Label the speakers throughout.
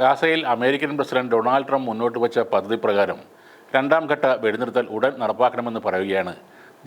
Speaker 1: ഗാസയിൽ American president Donald Trump മുന്നോട്ട് വച്ച പദ്ധതി പ്രകാരം രണ്ടാം ഘട്ട വെടിനിർത്തൽ ഉടൻ നടപ്പാക്കണമെന്ന് പറയുകയാണ്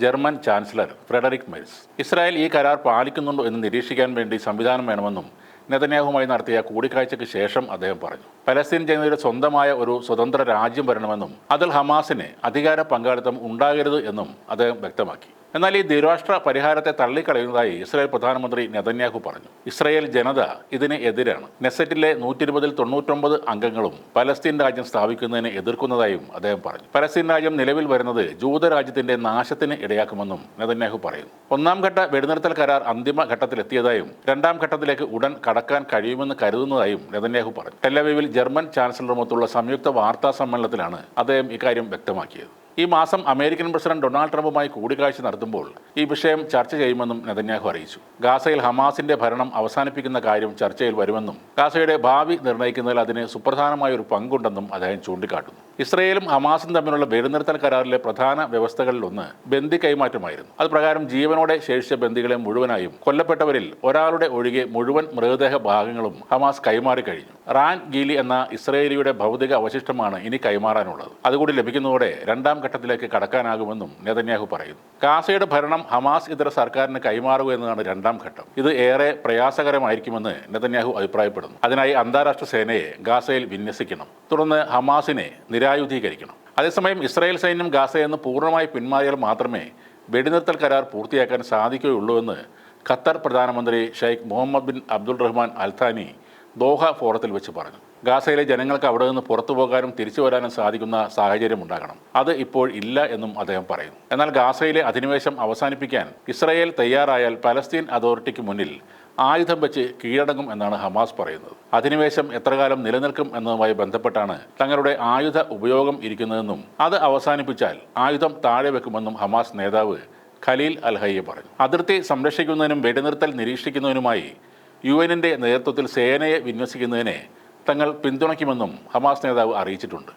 Speaker 1: German chancellor Friedrich Merz. Israel ഈ കരാർ പാലിക്കുന്നുണ്ടോ എന്ന് നിരീക്ഷിക്കാൻ വേണ്ടി സംവിധാനം വേണമെന്നും നെതന്യാഹുമായി നടത്തിയ കൂടിക്കാഴ്ചയ്ക്ക് ശേഷം അദ്ദേഹം പറഞ്ഞു. പലസ്തീൻ ജനതയുടെ സ്വന്തമായ ഒരു സ്വതന്ത്ര രാജ്യം വരണമെന്നും അതിൽ ഹമാസിന് അധികാര പങ്കാളിത്തം ഉണ്ടാകരുത് എന്നും അദ്ദേഹം വ്യക്തമാക്കി. എന്നാൽ ഈ ദ്വിരാഷ്ട്ര പരിഹാരത്തെ തള്ളിക്കളയുന്നതായി ഇസ്രായേൽ പ്രധാനമന്ത്രി നെതന്യാഹു പറഞ്ഞു. ഇസ്രായേൽ ജനത ഇതിന് എതിരാണ്. നെസറ്റിലെ നൂറ്റി ഇരുപതിൽ തൊണ്ണൂറ്റൊമ്പത് അംഗങ്ങളും പലസ്തീൻ രാജ്യം സ്ഥാപിക്കുന്നതിനെ എതിർക്കുന്നതായും അദ്ദേഹം പറഞ്ഞു. പലസ്തീൻ രാജ്യം നിലവിൽ വരുന്നത് ജൂതരാജ്യത്തിന്റെ നാശത്തിന് ഇടയാക്കുമെന്നും നെതന്യാഹു പറയുന്നു. ഒന്നാം ഘട്ട വെടിനിർത്തൽ കരാർ അന്തിമ ഘട്ടത്തിലെത്തിയതായും രണ്ടാം ഘട്ടത്തിലേക്ക് ഉടൻ കടക്കാൻ കഴിയുമെന്ന് കരുതുന്നതായും നെതന്യാഹു പറഞ്ഞു. ടെലവീവിൽ ജർമ്മൻ ചാൻസലറുമൊത്തുള്ള സംയുക്ത വാർത്താ സമ്മേളനത്തിലാണ് അദ്ദേഹം ഇക്കാര്യം വ്യക്തമാക്കിയത്. ഈ മാസം അമേരിക്കൻ പ്രസിഡന്റ് ഡൊണാൾഡ് ട്രംപുമായി കൂടിക്കാഴ്ച നടത്തുമ്പോൾ ഈ വിഷയം ചർച്ച ചെയ്യുമെന്നും നെതന്യാഹു അറിയിച്ചു. ഗാസയിൽ ഹമാസിന്റെ ഭരണം അവസാനിപ്പിക്കുന്ന കാര്യം ചർച്ചയിൽ വരുമെന്നും ഗാസയുടെ ഭാവി നിർണയിക്കുന്നതിൽ അതിന് സുപ്രധാനമായ ഒരു പങ്കുണ്ടെന്നും അദ്ദേഹം ചൂണ്ടിക്കാട്ടുന്നു. ഇസ്രയേലും ഹമാസും തമ്മിലുള്ള വെടിനിർത്തൽ കരാറിലെ പ്രധാന വ്യവസ്ഥകളിലൊന്ന് ബന്ദി കൈമാറ്റമായിരുന്നു. അത് പ്രകാരം ജീവനോടെ ശേഷിച്ച ബന്ദികളെ മുഴുവനായും കൊല്ലപ്പെട്ടവരിൽ ഒരാളുടെ ഒഴികെ മുഴുവൻ മൃതദേഹ ഭാഗങ്ങളും ഹമാസ് കൈമാറി കഴിഞ്ഞു. റാൻ ഗീലി എന്ന ഇസ്രയേലിയുടെ ഭൗതിക അവശിഷ്ടമാണ് ഇനി കൈമാറാനുള്ളത്. അതുകൂടി ലഭിക്കുന്നതോടെ രണ്ടാം ഘട്ടത്തിലേക്ക് കടക്കാനാകുമെന്നും നെതന്യാഹു പറയുന്നു. ഗാസയുടെ ഭരണം ഹമാസ് ഇതര സർക്കാരിന് കൈമാറുക എന്നതാണ് രണ്ടാം ഘട്ടം. ഇത് ഏറെ പ്രയാസകരമായിരിക്കുമെന്ന് നെതന്യാഹു അഭിപ്രായപ്പെടുന്നു. അതിനായി അന്താരാഷ്ട്ര സേനയെ ഗാസയിൽ വിന്യസിക്കണം. തുടർന്ന് ഹമാസിനെ നിരായുധീകരിക്കണം അതേസമയം ഇസ്രായേൽ സൈന്യം ഗാസയിൽ നിന്ന് പൂർണമായി പിന്മാറിയാൽ മാത്രമേ വെടിനിർത്തൽ കരാർ പൂർത്തിയാക്കാൻ സാധിക്കുകയുള്ളൂ എന്ന് ഖത്തർ പ്രധാനമന്ത്രി Sheikh Mohammed bin Abdul Rahman Al Thani Doha ഫോറത്തിൽ വെച്ച് പറഞ്ഞു. ഗാസയിലെ ജനങ്ങൾക്ക് അവിടെ നിന്ന് പുറത്തു പോകാനും തിരിച്ചു വരാനും സാധിക്കുന്ന സാഹചര്യം ഉണ്ടാകണം. അത് ഇപ്പോൾ ഇല്ല എന്നും അദ്ദേഹം പറയുന്നു. എന്നാൽ ഗാസയിലെ അധിനിവേശം അവസാനിപ്പിക്കാൻ ഇസ്രായേൽ തയ്യാറായാൽ പലസ്തീൻ അതോറിറ്റിക്ക് മുന്നിൽ ആയുധം വെച്ച് കീഴടങ്ങും എന്നാണ് ഹമാസ് പറയുന്നത്. അധിനിവേശം എത്രകാലം നിലനിൽക്കും എന്നതുമായി ബന്ധപ്പെട്ടാണ് തങ്ങളുടെ ആയുധ ഉപയോഗം ഇരിക്കുന്നതെന്നും അത് അവസാനിപ്പിച്ചാൽ ആയുധം താഴെ വെക്കുമെന്നും ഹമാസ് നേതാവ് ഖലീൽ അൽഹയ്യ പറഞ്ഞു. അതിർത്തി സംരക്ഷിക്കുന്നതിനും വെടിനിർത്തൽ നിരീക്ഷിക്കുന്നതിനുമായി യു എന്നിന്റെ നേതൃത്വത്തിൽ സേനയെ വിന്യസിക്കുന്നതിനെ തങ്ങൾ പിന്തുണയ്ക്കുമെന്നും ഹമാസ് നേതാവ് അറിയിച്ചിട്ടുണ്ട്.